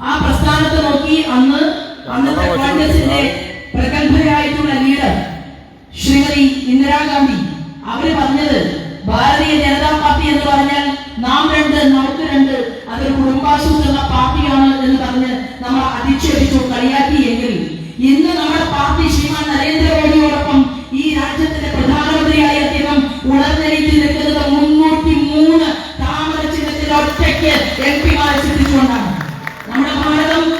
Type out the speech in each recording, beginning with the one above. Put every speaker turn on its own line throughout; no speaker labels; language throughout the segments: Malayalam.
ആ പ്രസ്ഥാനത്തെ നോക്കി അന്ന് അന്നത്തെ കോൺഗ്രസിന്റെ പ്രഗത്ഭരായിട്ടുള്ള ലീഡർ ശ്രീമതി ഇന്ദിരാഗാന്ധി അവർ പറഞ്ഞത് ഭാരതീയ ജനതാ പാർട്ടി എന്ന് പറഞ്ഞാൽ നാം രണ്ട് നമുക്ക് രണ്ട് അതൊരു കുടുംബാസൂത്രണ പാർട്ടിയാണ് എന്ന് പറഞ്ഞ് നമ്മൾ അധിക്ഷേപിച്ചു കളിയാക്കി എങ്കിൽ ഇന്ന് നമ്മുടെ പാർട്ടി ശ്രീമാൻ നരേന്ദ്രമോദിയോടൊപ്പം ഈ രാജ്യത്തിന്റെ പ്രധാനമന്ത്രിയായ അദ്ദേഹം ഉണർന്നെനിക്ക് നിൽക്കുന്നത് മുന്നൂറ്റി മൂന്ന് താമരച്ചിഹത്തിൽ ഒറ്റയ്ക്ക് എം പിമാരെ ചിന്തിച്ചുകൊണ്ടാണ് আমরা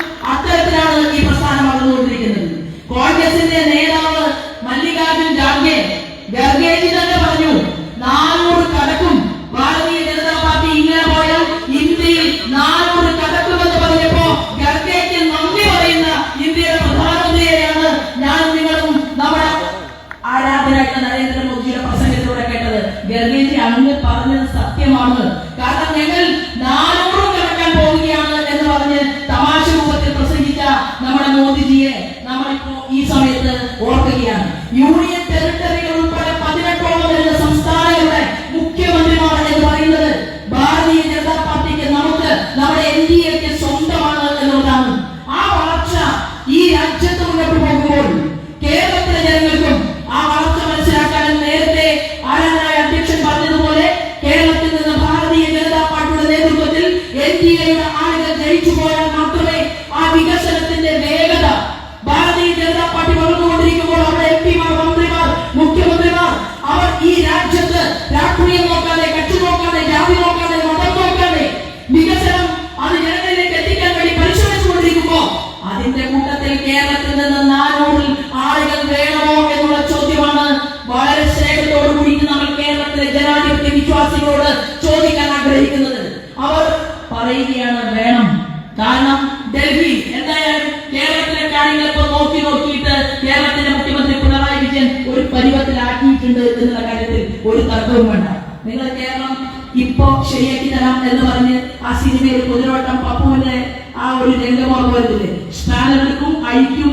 സ്റ്റാൻഡേർഡിക്കും ഐക്കും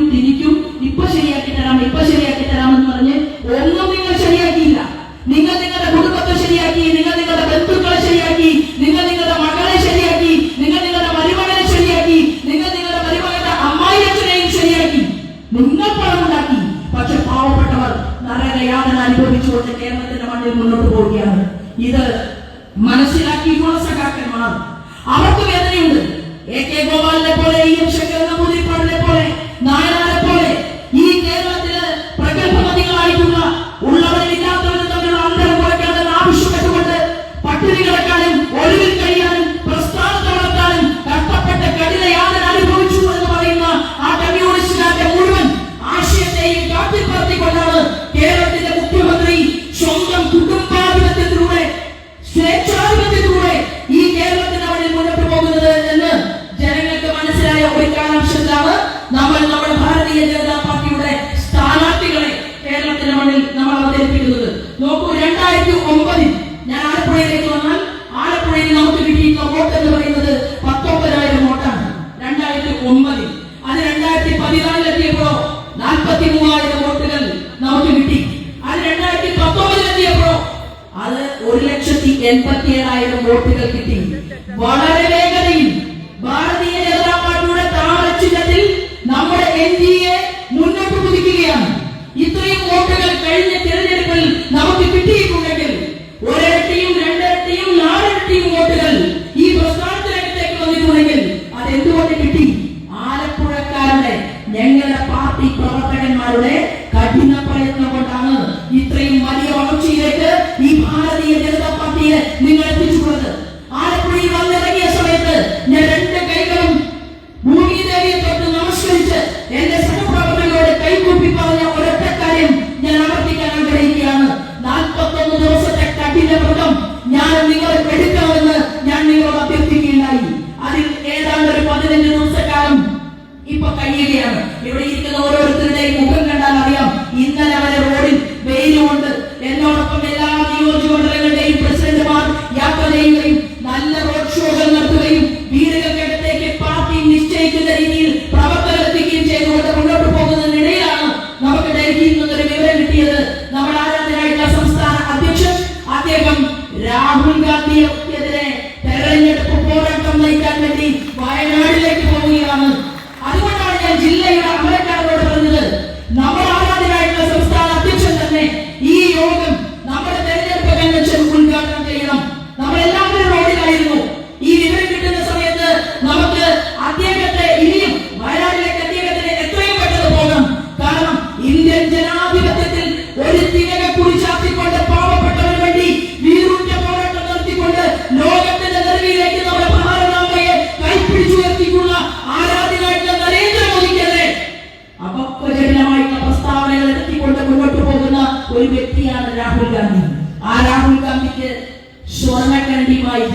Não te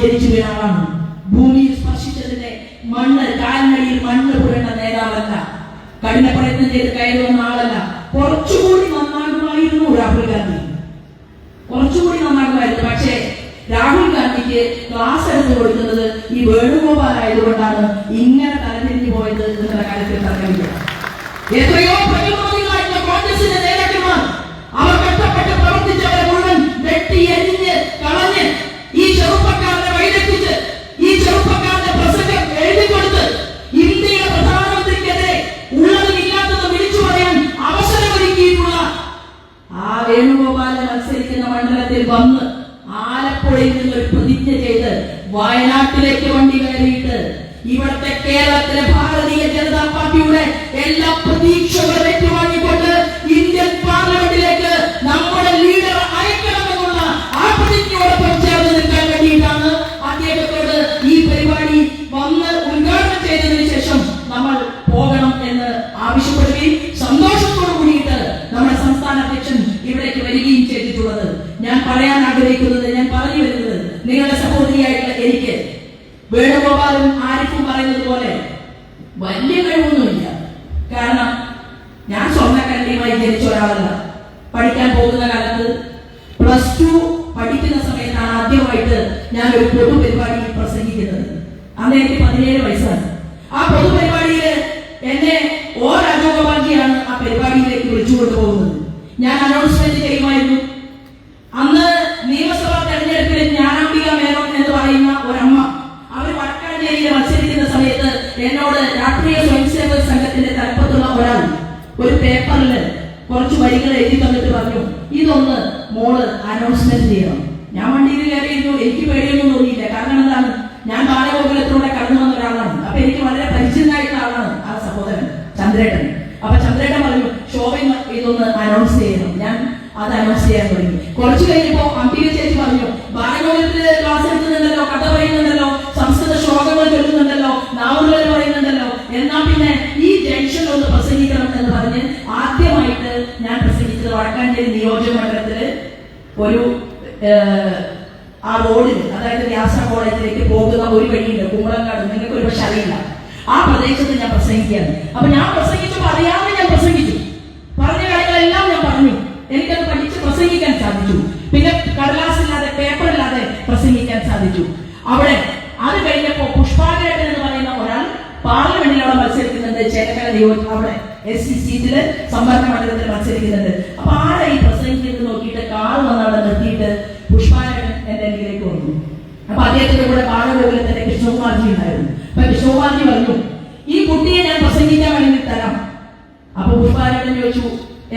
ഒരാളാണ്. ഭൂമിയിൽ സ്പർശിച്ചതിന്റെ മണ്ണ് കാലിനടിയിൽ മണ്ണ് പുരണ്ട നേതാവല്ല. കഠിന പ്രയത്നം ചെയ്ത് കയറി വന്ന ആളല്ല. കുറച്ചുകൂടി നന്നാകുമായിരുന്നു രാഹുൽ ഗാന്ധി. കുറച്ചുകൂടി നന്നാകുമായിരുന്നു. പക്ഷേ രാഹുൽ ഗാന്ധിക്ക് ക്ലാസ് എടുത്തു കൊടുക്കുന്നത് ഈ വേണുഗോപാൽ ആയതുകൊണ്ടാണ് ഇങ്ങനെ തലതിരിഞ്ഞു പോയത് എന്നുള്ള കാര്യത്തിൽ പറഞ്ഞു എത്രയോ ആഗ്രഹിക്കുന്നത് ഞാൻ പറഞ്ഞു വരുന്നത് നിങ്ങളുടെ സഹോദരിയായിട്ടുള്ള എനിക്ക് വേണുഗോപാലും മോൾ അനൗൺസ്മെന്റ് ചെയ്യണം. ഞാൻ വണ്ടിയിൽ കയറിയിരുന്നു എനിക്ക് പേടിയൊന്നും തോന്നിയില്ല. കാരണം എന്താണ്? ഞാൻ ബാലഗോകുലത്തിലൂടെ കടന്നു വന്ന ഒരാളാണ്. അപ്പൊ എനിക്ക് വളരെ പരിചിതനായിട്ടുള്ള ആളാണ് ആ സഹോദരൻ ചന്ദ്രേട്ടൻ. അപ്പൊ ചന്ദ്രേട്ടൻ പറഞ്ഞു ഷോപ്പിംഗ് ഇതൊന്ന് അനൗൺസ് ചെയ്യണം. ഞാൻ അത് അനൗൺസ് ചെയ്യാൻ തുടങ്ങി. കുറച്ചു കഴിഞ്ഞപ്പോ അംബിക ചേച്ചി പറഞ്ഞു ബാലഗോകുലത്തിൽ വടക്കാഞ്ചേരി നിയോജക ഒരു ആ റോഡിൽ അതായത് വ്യാസ കോളേജിലേക്ക് പോകുന്ന ഒരു വഴിയുണ്ട് കുമ്പളങ്ങാട്. നിങ്ങൾക്ക് ഒരു പക്ഷെ അറിയില്ല. ആ പ്രദേശത്ത് ഞാൻ പ്രസംഗിക്കുകയാണ്. അപ്പൊ ഞാൻ പ്രസംഗിച്ചപ്പോൾ അറിയാതെ ഞാൻ പ്രസംഗിച്ചു. പറഞ്ഞ കാര്യങ്ങളെല്ലാം ഞാൻ പറഞ്ഞു. എനിക്കത് പഠിച്ച് പ്രസംഗിക്കാൻ സാധിച്ചു. പിന്നെ കടലാസ് ഇല്ലാതെ പേപ്പർ ഇല്ലാതെ പ്രസംഗിക്കാൻ സാധിച്ചു. അവിടെ അത് കഴിഞ്ഞപ്പോ പുഷ്പാകരൻ എന്ന് പറയുന്ന ഒരാൾ പാർലമെന്റിലാണ് അവിടെ മത്സരിക്കുന്നുണ്ട് ചേലക്കര ദൈവം അവിടെ എസ് സി സീറ്റിൽ സംവരണ മണ്ഡലത്തിൽ മത്സരിക്കുന്നുണ്ട്. അപ്പൊ ആരാ ഈ പ്രസംഗിക്കുന്നത് നോക്കിയിട്ട് കാർ വന്നവിടെ നിർത്തിയിട്ട് പുഷ്പാകരൻ എന്റെ അരികിലേക്ക് വന്നു. അപ്പൊ അദ്ദേഹത്തിന്റെ കൂടെ ബാലഗോകുലത്തിന്റെ കൃഷ്ണകുമാർജി ഉണ്ടായിരുന്നു. അപ്പൊ കൃഷ്ണകുമാർജി പറഞ്ഞു ഈ കുട്ടിയെ ഞാൻ പ്രസംഗിക്കാൻ വേണ്ടി തരാം. അപ്പൊ പുഷ്പാരൻ ചോദിച്ചു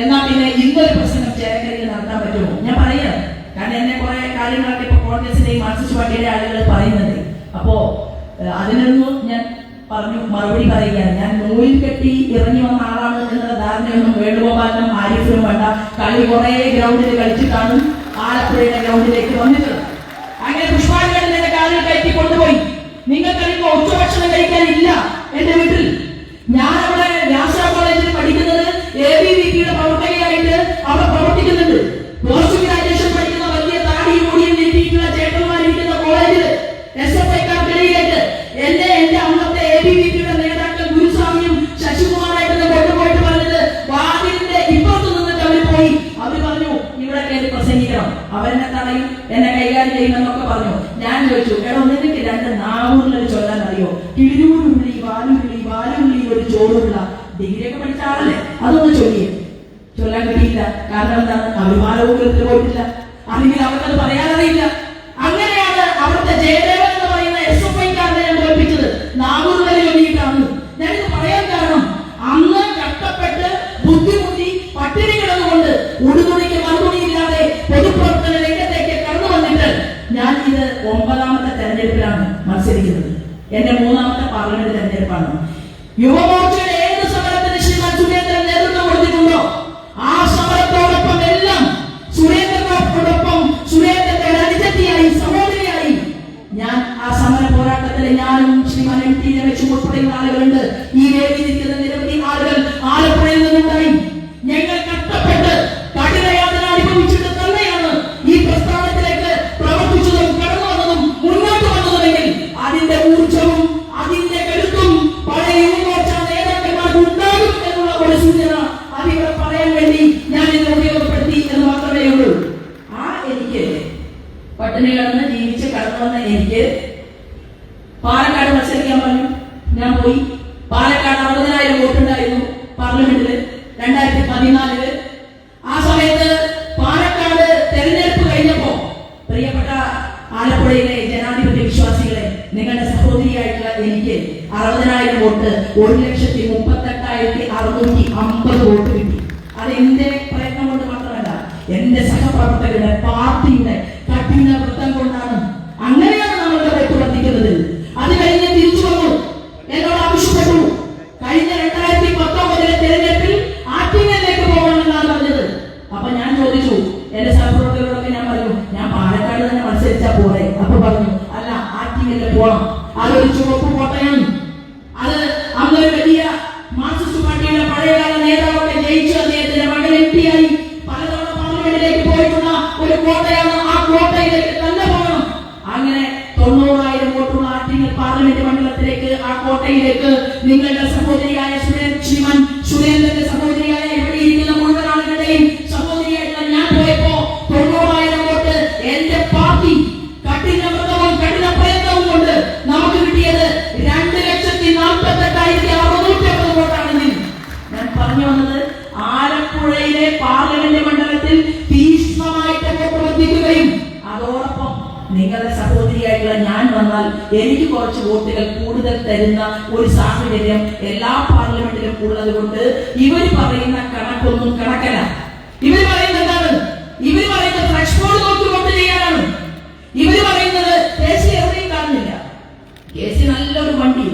എന്നാ പിന്നെ ഇന്നൊരു പ്രസംഗം ചേരക്കരയിൽ നടത്താൻ പറ്റുമോ? ഞാൻ പറയാം. കാരണം എന്നെ കുറെ കാര്യങ്ങളൊക്കെ ഇപ്പൊ കോൺഗ്രസിന്റെയും മാർക്സിസ്റ്റ് പാർട്ടിയുടെ ആളുകൾ പറയുന്നുണ്ട്. അപ്പോ അതിനൊന്നും ഞാൻ പറഞ്ഞു മറുപടി പറയുകയാണ് ഞാൻ നൂലിൽ കെട്ടി ഇറങ്ങി വന്ന ആളാണ് എന്നുള്ള ധാരണയൊന്നും വേണുഗോപാലിനും ആരിഫിനും വേണ്ട. കളി കുറെ ഗ്രൗണ്ടിൽ കളിച്ചിട്ടാണ് ആലപ്പുഴയുടെ ഗ്രൗണ്ടിലേക്ക് വന്നിട്ടുള്ളത്. എന്റെ മൂന്നാമത്തെ പാർലമെന്റ് തെരഞ്ഞെടുപ്പാണ്. യുവമോർച്ചയുടെ എനിക്ക് കുറച്ച് വോട്ടുകൾ കൂടുതൽ തരുന്ന ഒരു സാഹചര്യം എല്ലാ പാർലമെന്റിലും ഉള്ളത് കൊണ്ട് ഇവർ പറയുന്ന കണക്കൊന്നും കണക്കല്ല. ഇവർ പറയുന്നത് എന്താണ്? ഇവർ പറയുന്നത് ഫ്രഷ് ബോർഡ് നോക്കി വോട്ട് ചെയ്യാനാണ്. ഇവർ പറയുന്നത് കെ സി എവിടെയും കാണുന്നില്ല. കെ സി നല്ലൊരു വണ്ടി.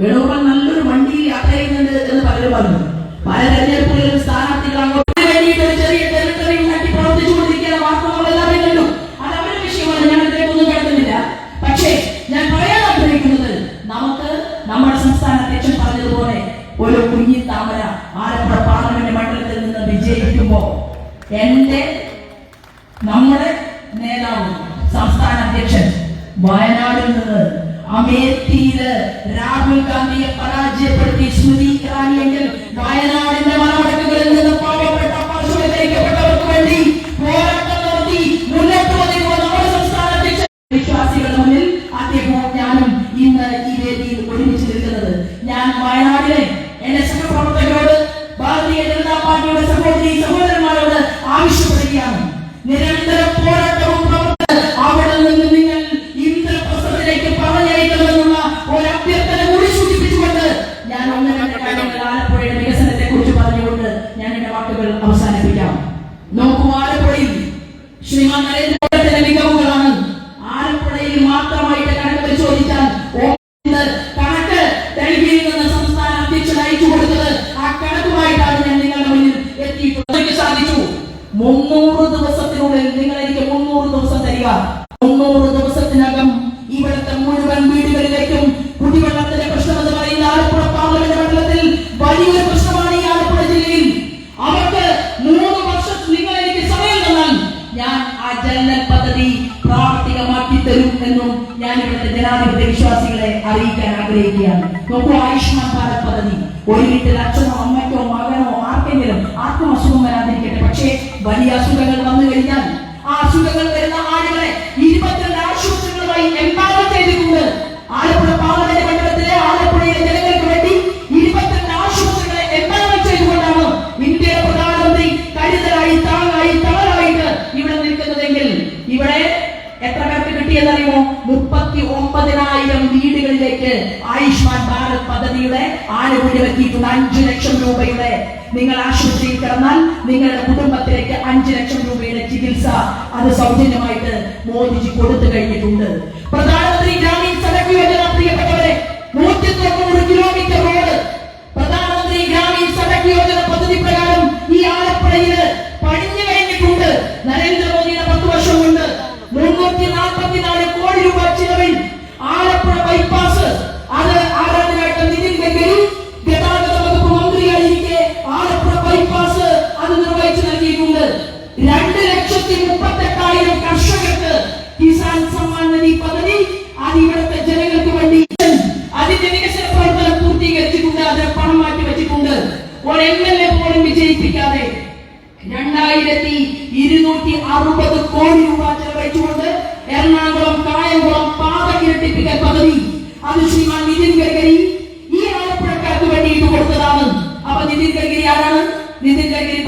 വേണുഗോപാൽ നല്ലൊരു വണ്ടി യാത്ര ചെയ്യുന്നുണ്ട് എന്ന് പലരും പറഞ്ഞു. പല തെരഞ്ഞെടുപ്പുകൾ കുഞ്ഞി താമര ആലപ്പുഴ പാർലമെന്റ് മണ്ഡലത്തിൽ നിന്ന് വിജയിക്കുമ്പോൾ എന്റെ നമ്മുടെ നേതാവ് സംസ്ഥാന അധ്യക്ഷൻ വയനാടിൽ നിന്ന് അമേത്തിയിൽ രാഹുൽ ഗാന്ധിയെ പരാജയപ്പെടുത്തി സ്മൃതി ഇറാനിയെങ്കിൽ വയനാടിന്റെ മലമടക്കുകളിൽ നിന്ന് പാവപ്പെട്ട പാർശ്വവൽക്കരിക്കപ്പെട്ടവർക്ക് വേണ്ടി പോരാട്ടം നടത്തി മുന്നോട്ട് വന്നിരുന്ന നമ്മുടെ സംസ്ഥാന അധ്യക്ഷൻ. വിശ്വാസികൾ മുന്നിൽ శ్రీమాన్ నరేంద్ర സമ്മാനിക്കാൻ ആഗ്രഹിക്കുകയാണ്. നോക്കൂ ആയുഷ്മാൻ ഭാരത് പദ്ധതി. ഒരു വീട്ടിൽ അച്ഛനോ അമ്മയ്ക്കോ മകനോ ആർക്കെങ്കിലും ആർക്കും അസുഖം വരാതിരിക്കട്ടെ. പക്ഷേ വലിയ അസുഖങ്ങൾ വന്നു കഴിഞ്ഞാൽ ആ അസുഖങ്ങൾ ആനുകൂല്യമെത്തിയിട്ടുണ്ട് അഞ്ചു ലക്ഷം രൂപയുടെ നിങ്ങൾ ആശുപത്രിയിൽ കിടന്നാൽ നിങ്ങളുടെ കുടുംബത്തിലേക്ക് അഞ്ചു ലക്ഷം രൂപയുടെ ചികിത്സ അത് സൗജന്യമായിട്ട് മോദിജി കൊടുത്തു കഴിഞ്ഞിട്ടുണ്ട്. പ്രധാന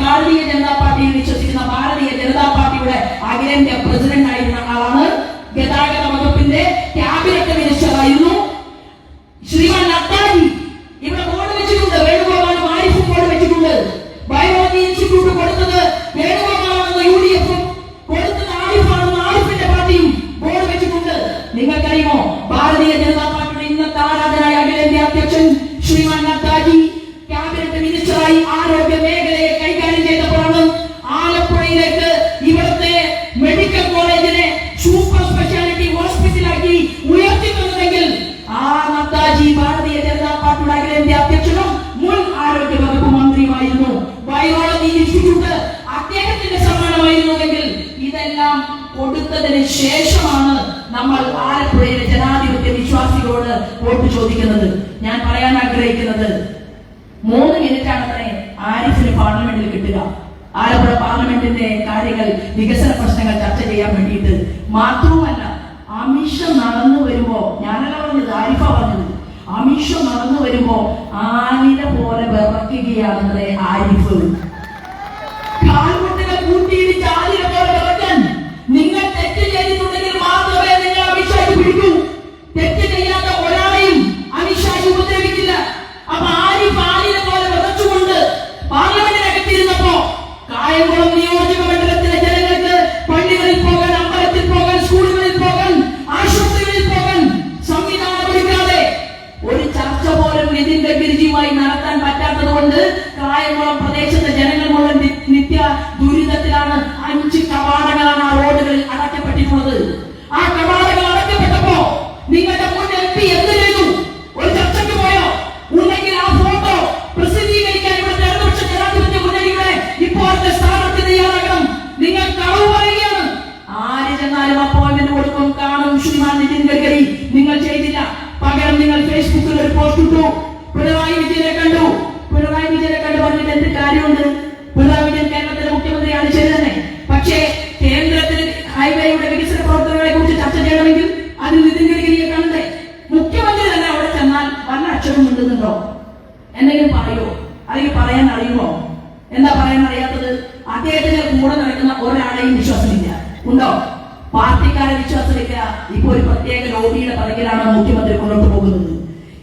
ഭാരതീയ ജനതാ പാർട്ടിയിൽ വിശ്വസിക്കുന്ന ഭാരതീയ ജനതാ പാർട്ടിയുടെ അഖിലേന്ത്യാ പ്രസിഡന്റ് ആയിരുന്ന ആളാണ് ഗതാഗത അധ്യക്ഷനും മുൻ ആരോഗ്യ വകുപ്പ് മന്ത്രിയുമായിരുന്നു. ബയോളജി ഇൻസ്റ്റിറ്റ്യൂട്ട് അദ്ദേഹത്തിന്റെ സമ്മാനമായിരുന്നുവെങ്കിൽ ഇതെല്ലാം കൊടുത്തതിന് ശേഷമാണ് നമ്മൾ ആലപ്പുഴയിലെ ജനാധിപത്യ വിശ്വാസികളോട് വോട്ട് ചോദിക്കുന്നത്. ഞാൻ പറയാൻ ആഗ്രഹിക്കുന്നത് മൂന്ന് മിനിറ്റാണ് അത്രേ ആരിഫിന് പാർലമെന്റിൽ കിട്ടുക. ആലപ്പുഴ പാർലമെന്റിന്റെ കാര്യങ്ങൾ വികസന പ്രശ്നങ്ങൾ ചർച്ച ചെയ്യാൻ വേണ്ടിയിട്ട്. മാത്രവുമല്ല അമിഷ നടന്നു വരുമ്പോ ഞാനല്ല പറഞ്ഞത് ആരിഫ പറഞ്ഞത്. അമിഷ നടന്നു വരുമ്പോ ആലിന പോലെ വിറക്കുകയാണെന്നേ ആരിഫ്. കാൽമുട്ടിനെ കൂട്ടിയിടിച്ച് ആലിനെ പോലെ വിറക്കാൻ നിങ്ങൾ തെറ്റ് ചെയ്തിട്ടുണ്ടെങ്കിൽ മാത്രമേ നിങ്ങൾ അമിത്ഷാജി പിടിക്കൂ. തെറ്റ് കാര്യമുണ്ട്. പിണറായി കേരളത്തിലെ മുഖ്യമന്ത്രിയാണ് ശരി തന്നെ പക്ഷേ കേന്ദ്രത്തിൽ ഹൈവേയുടെ വികസന പ്രവർത്തനങ്ങളെ കുറിച്ച് ചർച്ച ചെയ്യണമെങ്കിൽ അത് നിതിൻ ഗഡ്കരിയെ കാണണ്ടേ മുഖ്യമന്ത്രി തന്നെ അവിടെ ചെന്നാൽ വല്ല അക്ഷരം ഉണ്ടെന്നുണ്ടോ എന്തെങ്കിലും പറയോ അല്ലെങ്കിൽ പറയാൻ അറിയുമോ എന്താ പറയാൻ അറിയാത്തത് അദ്ദേഹത്തിന്റെ കൂടെ നടക്കുന്ന ഒരാളെയും വിശ്വാസമില്ല ഉണ്ടോ പാർട്ടിക്കാരെ വിശ്വാസമില്ല ഇപ്പൊ ഒരു പ്രത്യേക ലോബിയുടെ പിറകിലാണ് മുഖ്യമന്ത്രി മുന്നോട്ട് പോകുന്നത്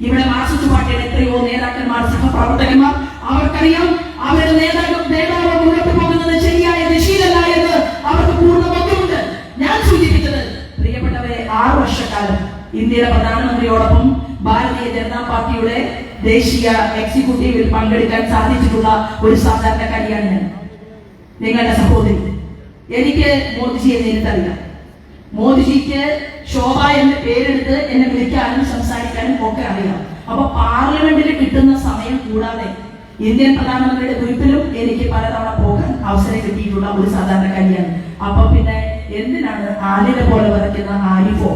ഇവിടെ മാർക്സിസ്റ്റ് പാർട്ടിയുടെ എത്രയോ നേതാക്കന്മാർ സഹപ്രവർത്തകന്മാർ അവർക്കറിയാം അവരുടെ നേതാക്കൾ നേതാവ് മുന്നോട്ട് പോകുന്നത് ശരിയായ ദിശയിലല്ല എന്ന് അവർക്ക് പൂർണ ബോധ്യമുണ്ട് ഞാൻ സൂചിപ്പിച്ചത് പ്രിയപ്പെട്ടവരെ ആറു വർഷക്കാലം ഇന്ത്യയുടെ പ്രധാനമന്ത്രിയോടൊപ്പം ഭാരതീയ ജനതാ പാർട്ടിയുടെ ദേശീയ എക്സിക്യൂട്ടീവിൽ പങ്കെടുക്കാൻ സാധിച്ചിട്ടുള്ള ഒരു സാധാരണക്കാരിയാണ് ഞാൻ നിങ്ങളുടെ സഹോദരി. എനിക്ക് മോദിജിയെ നേരിട്ടറിയാം. മോദിജിക്ക് ശോഭ എന്ന പേരെടുത്ത് എന്നെ വിളിക്കാനും സംസാരിക്കാനും ഒക്കെ അറിയാം. അപ്പൊ പാർലമെന്റിൽ കിട്ടുന്ന സമയം കൂടാതെ ഇന്ത്യൻ പ്രധാനമന്ത്രിയുടെ ഗ്രൂപ്പിലും എനിക്ക് പലതവണ പോകാൻ അവസരം കിട്ടിയിട്ടുള്ള ഒരു സാധാരണക്കാരിയാണ് അപ്പൊ പിന്നെ എന്തിനാണ് ആലിനെ പോലെ വരയ്ക്കുന്ന ആരിഫോ?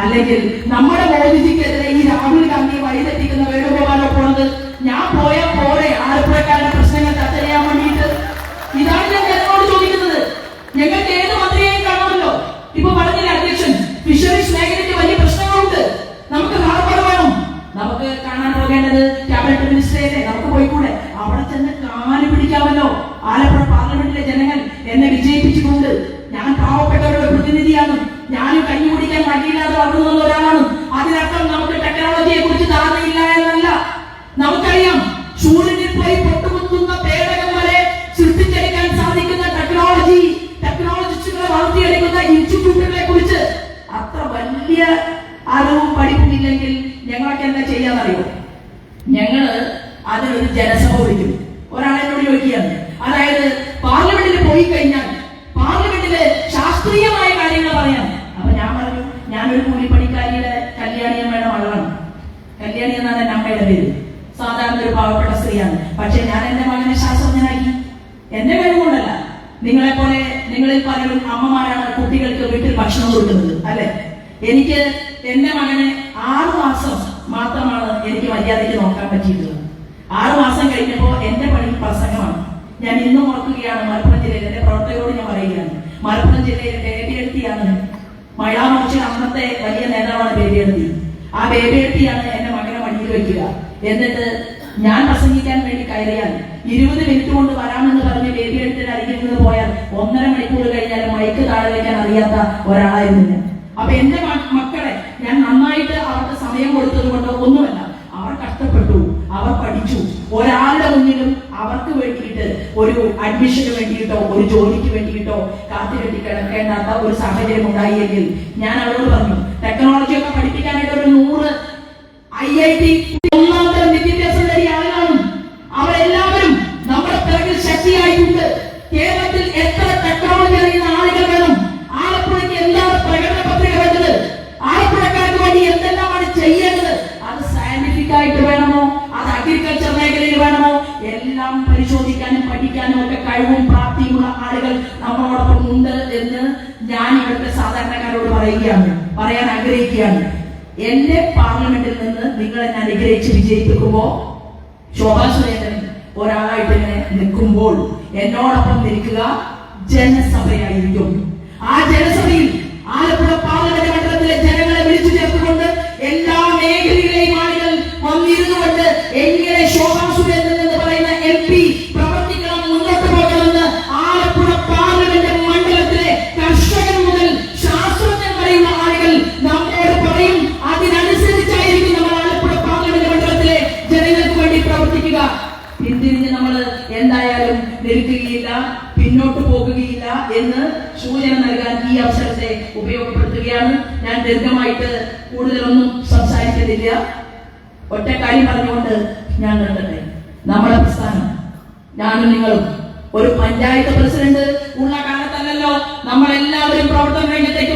അല്ലെങ്കിൽ നമ്മുടെ മോദിജിക്കെതിരെ ഈ രാഹുൽ ഗാന്ധി വഴിതെറ്റിക്കുന്ന വേണുഗോപാലോ പോണത്? ഞാൻ പോയ പോരെ. ആലപ്പുഴക്കാരുടെ പ്രശ്നങ്ങൾ ചർച്ച ചെയ്യാൻ വേണ്ടിയിട്ട്. ഇതാണ് ഞാൻ ജനങ്ങളോട് ചോദിക്കുന്നത്. ഞങ്ങൾക്ക് ഏത് മന്ത്രിയെയും കാണാമല്ലോ. ഇപ്പൊ പറഞ്ഞില്ല അധ്യക്ഷൻ ഫിഷറീസ് മേഖലയ്ക്ക് വലിയ പ്രശ്നങ്ങളുണ്ട്. നമുക്ക് ഹാർബർ വേണം. നമുക്ക് കാണാൻ പോകേണ്ടത് ക്യാബിനറ്റ് മിനിസ്റ്ററെ നമുക്ക് പോയിക്കൂടെ? അവിടെ ചെന്ന് കാൽ പിടിക്കാമല്ലോ. ആലപ്പുഴ പാർലമെന്റിലെ ജനങ്ങൾ എന്നെ വിജയിപ്പിച്ചുകൊണ്ട് ഞാൻ പാവപ്പെട്ടവരുടെ പ്രതിനിധിയാണ്. ഞാനും കഞ്ഞി കുടിക്കാൻ കഴിയില്ലാതെ വളർന്നു വന്ന ഒരാളാണ്. അതിനർത്ഥം നമുക്ക് ടെക്നോളജിയെ കുറിച്ച് ധാരണയില്ല എന്നല്ല. നമുക്കറിയാം ചൂടിനിൽ പോയി പൊട്ടുകുത്തുന്ന പേടകം വരെ സൃഷ്ടിച്ചെടുക്കാൻ സാധിക്കുന്ന ടെക്നോളജി ടെക്നോളജിസ്റ്റുകളെ വളർത്തിയെടുക്കുന്ന ഇൻസ്റ്റിറ്റ്യൂട്ടുകളെ കുറിച്ച് അത്ര വലിയ അറിവും പഠിപ്പും ഇല്ലെങ്കിൽ ഞങ്ങളൊക്കെ എന്താ ചെയ്യാന്നറിയോ? ഞങ്ങൾ അതിനൊരു ജനസഭ വിളിക്കും. ഒരാളെന്നോട് ചോദിക്കുകയാണ്. അതായത് പാർലമെന്റിൽ പോയി കഴിഞ്ഞാൽ പക്ഷെ ഞാൻ എന്റെ മകനെ ശാസ്ത്രജ്ഞനാക്കി. എന്റെ കഴിവുകൊണ്ടല്ല നിങ്ങളെ പോലെ നിങ്ങളിൽ പലരും അമ്മമാരാണ് കുട്ടികൾക്ക് വീട്ടിൽ ഭക്ഷണം കൊടുക്കുന്നത് അല്ലെ? എനിക്ക് എന്റെ മകനെ ആറു മാസം മാത്രമാണ് എനിക്ക് മര്യാദയ്ക്ക് നോക്കാൻ പറ്റിയിട്ടുള്ളത്. ആറു മാസം കഴിഞ്ഞപ്പോ എന്റെ പണി പ്രസംഗമാണ്. ഞാൻ ഇന്നും ഓർക്കുകയാണ് മലപ്പുറം ജില്ലയിൽ എന്റെ പ്രവർത്തകരോട് ഞാൻ പറയുകയാണ്. മലപ്പുറം ജില്ലയിലെ ബേബിയെടുത്തിയാണ് മഴാമോർച്ച അന്നത്തെ വലിയ നേതാവാണ് ബേബിയെടുത്തി ആ ബേബിയെടുത്തിയാണ് എന്റെ മകനെ മണ്ണിൽ വെക്കുക. എന്നിട്ട് ഞാൻ പ്രസംഗിക്കാൻ വേണ്ടി കയറിയാൽ ഇരുപത് മിനിറ്റ് കൊണ്ട് വരാമെന്ന് പറഞ്ഞ് വേദി എടുത്തിട്ട് അരികിൽ നിന്ന് പോയാൽ ഒന്നര മണിക്കൂർ കഴിഞ്ഞാൽ മൈക്ക് താഴെ വയ്ക്കാൻ അറിയാത്ത ഒരാളായിരുന്നു ഞാൻ. അപ്പൊ എന്റെ മക്കളെ ഞാൻ നന്നായിട്ട് അവർക്ക് സമയം കൊടുത്തത് കൊണ്ട് ഒന്നുമല്ല അവർ കഷ്ടപ്പെട്ടു അവർ പഠിച്ചു. ഒരാളുടെ മുന്നിലും അവർക്ക് വേണ്ടിയിട്ട് ഒരു അഡ്മിഷന് വേണ്ടിയിട്ടോ ഒരു ജോലിക്ക് വേണ്ടിയിട്ടോ കാത്തിരട്ടി കിടക്കേണ്ടാത്ത ഒരു സാഹചര്യം ഉണ്ടായില്ലെങ്കിൽ ഞാൻ അവരോട് പറഞ്ഞു ടെക്നോളജി ഒക്കെ പഠിപ്പിക്കാനായിട്ട് ഒരു നൂറ് ഐ ഐ ടി കഴിവും പ്രാപ്തിയുമുള്ള ആളുകൾ നമ്മളോടൊപ്പം ഉണ്ട് എന്ന് ഞാൻ ഇവിടുത്തെ സാധാരണക്കാരോട് പറയുകയാണ്. പറയാൻ ആഗ്രഹിക്കുകയാണ്. എന്റെ പാർലമെന്റിൽ നിന്ന് നിങ്ങൾ എന്നെ അനുഗ്രഹിച്ച് വിജയിപ്പിക്കുമ്പോ ശോഭാ സുരേന്ദ്രൻ ഒരാളായിട്ട് ഇങ്ങനെ നിൽക്കുമ്പോൾ എന്നോടൊപ്പം നിൽക്കുക ജനസഭയായിരിക്കും. ഉപയോഗപ്പെടുത്തുകയാണ് ഞാൻ ദീർഘമായിട്ട് കൂടുതലൊന്നും സംസാരിക്കുന്നില്ല ഒറ്റ കാര്യം പറഞ്ഞുകൊണ്ട് ഞാൻ നിർത്തട്ടെ നമ്മുടെ പ്രസ്ഥാനം. ഞാനും നിങ്ങളും ഒരു പഞ്ചായത്ത് പ്രസിഡന്റ് ഉള്ള കാലത്തല്ലല്ലോ നമ്മളെല്ലാവരും പ്രവർത്തന രംഗത്തേക്ക്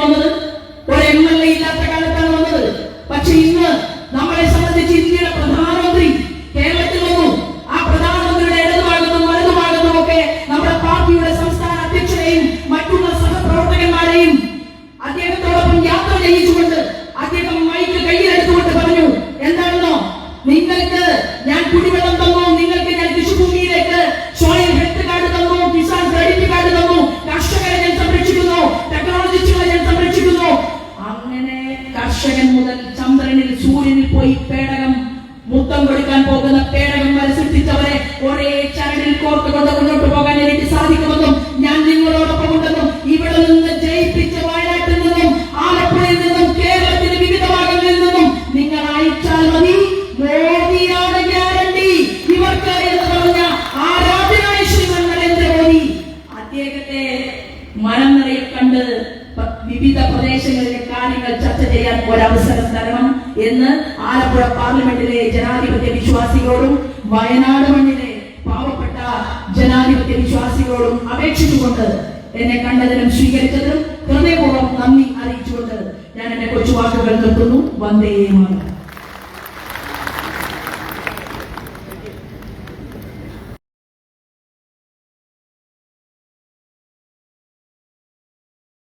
പാർലമെന്റിലെ ജനാധിപത്യ വിശ്വാസികളോടും വയനാട് മണ്ണിലെ പാവപ്പെട്ട ജനാധിപത്യ വിശ്വാസികളോടും അപേക്ഷിച്ചുകൊണ്ട് എന്നെ കണ്ടതിനും സ്വീകരിച്ചതിനും ഹൃദയപൂർവം നന്ദി അറിയിച്ചുകൊണ്ട് ഞാൻ എന്റെ കൊച്ചു വാക്കുകൾ നിർത്തുന്നു. വന്ദേ